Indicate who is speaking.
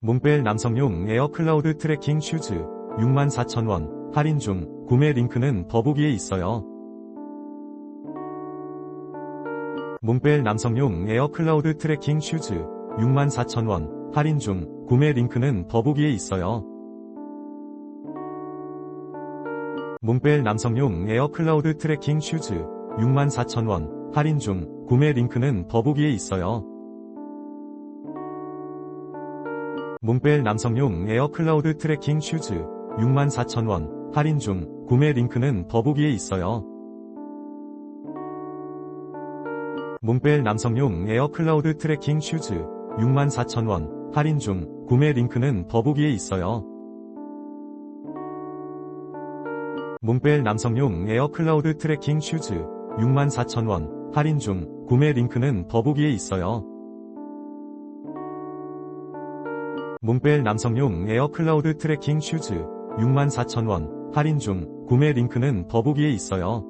Speaker 1: 몽벨 남성용 에어 클라우드 트래킹 슈즈 64,000원 할인 중 구매 링크는 더보기에 있어요. 몽벨 남성용 에어 클라우드 트래킹 슈즈 64,000원 할인 중 구매 링크는 더보기에 있어요. 몽벨 남성용 에어 클라우드 트래킹 슈즈 64,000원 할인 중 구매 링크는 더보기에 있어요. 몽벨 남성용 에어 클라우드 트래킹 슈즈 64,000원 할인 중 구매 링크는 더보기에 있어요. 몽벨 남성용 에어 클라우드 트래킹 슈즈 64,000원 할인 중 구매 링크는 더보기에 있어요. 몽벨 남성용 에어 클라우드 트래킹 슈즈 64,000원 할인 중 구매 링크는 더보기에 있어요. 몽벨 남성용 에어 클라우드 트래킹 슈즈 64,000원 할인 중 구매 링크는 더보기에 있어요.